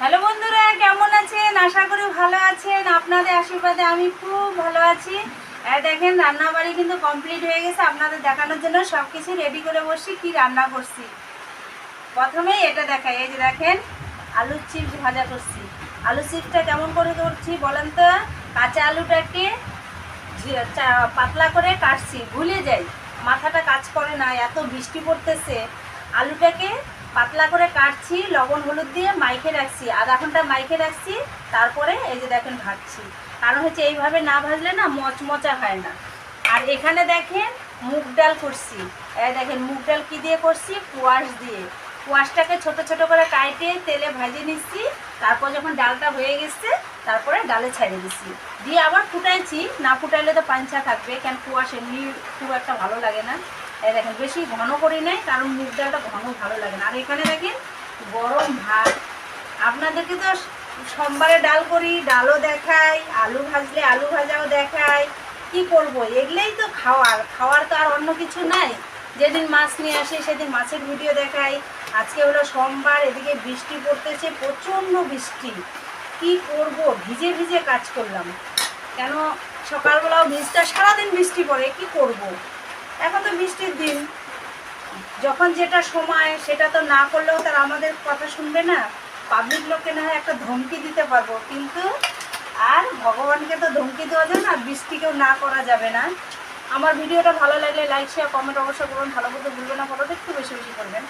Hello বন্ধুরা, কেমন আছেন? আশা করি ভালো আছেন। আপনাদের আশীর্বাদে আমি খুব ভালো আছি। আর দেখেন রান্না বাড়ি কিন্তু কমপ্লিট হয়ে গেছে। আপনাদের দেখানোর জন্য সব কিছু রেডি করে বসছি, কি রান্না করছি। প্রথমেই এটা দেখাই। এই যে দেখেন, আলুর চিপস ভাজা করছি। আলু চিপসটা কেমন করে করছি বলেন তো? কাঁচা আলুটাকে পাতলা করে কাটছি। ভুলে যাই, মাথাটা কাজ করে না, এত বৃষ্টি পড়তেছে। আলুটাকে পাতলা করে কাটছি, লবণ, হলুদ দিয়ে মাইকে রাখছি। আধা ঘণ্টা মাইকে রাখছি, তারপরে এই যে দেখেন ভাজছি। কারণ হচ্ছে এইভাবে না ভাজলে না মচমচা হয় না। আর এখানে দেখেন মুগ ডাল করছি। এই দেখেন মুগ ডাল কী দিয়ে করছি? কুয়াশ দিয়ে। কুয়াশটাকে ছোট ছোট করে কাটে তেলে ভেজে নিচ্ছি। তারপর যখন ডালটা হয়ে গেছে, তারপরে ডালে ছেড়ে দিচ্ছি দিয়ে আবার ফুটাইছি, না ফুটাইলে তো পাঞ্চা থাকবে। কেন কুয়াশ এমনি খুব একটা ভালো লাগে না। এই দেখেন, বেশি ঘন করি নাই, কারণ মুগ ডালটা ঘন ভালো লাগে না। আর এখানে দেখেন, গরম ভাত। আপনাদেরকে তো সোমবারে ডাল করি, ডালও দেখাই, আলু ভাজলে আলু ভাজাও দেখাই। কি করব? এগুলোই তো খাওয়ার। খাওয়ার তো আর অন্য কিছু নাই। যেদিন মাছ নিয়ে আসি, সেদিন মাছের ভিডিও দেখাই। আজকে হলো সোমবার, এদিকে বৃষ্টি পড়তেছে, প্রচণ্ড বৃষ্টি। কি করব? ভিজে ভিজে কাজ করলাম। কেন? সকালবেলাও বৃষ্টি সারাদিন বৃষ্টি পড়ে, কি করব। এখন তো বৃষ্টির দিন। যখন যেটা সময়, সেটা তো না করলেও তার আমাদের কথা শুনবে না। পাবলিক লোককে না হয় একটা ধমকি দিতে পারব, কিন্তু আর ভগবানকে তো ধমকি দেওয়া যায় না, বৃষ্টিকেও না করা যাবে না। আমার ভিডিওটা ভালো লাগলে লাইক শেয়ার কমেন্ট অবশ্যই করুন ভালো করতে ভুলবেন না, ফটোটা একটু বেশি বেশি করবেন।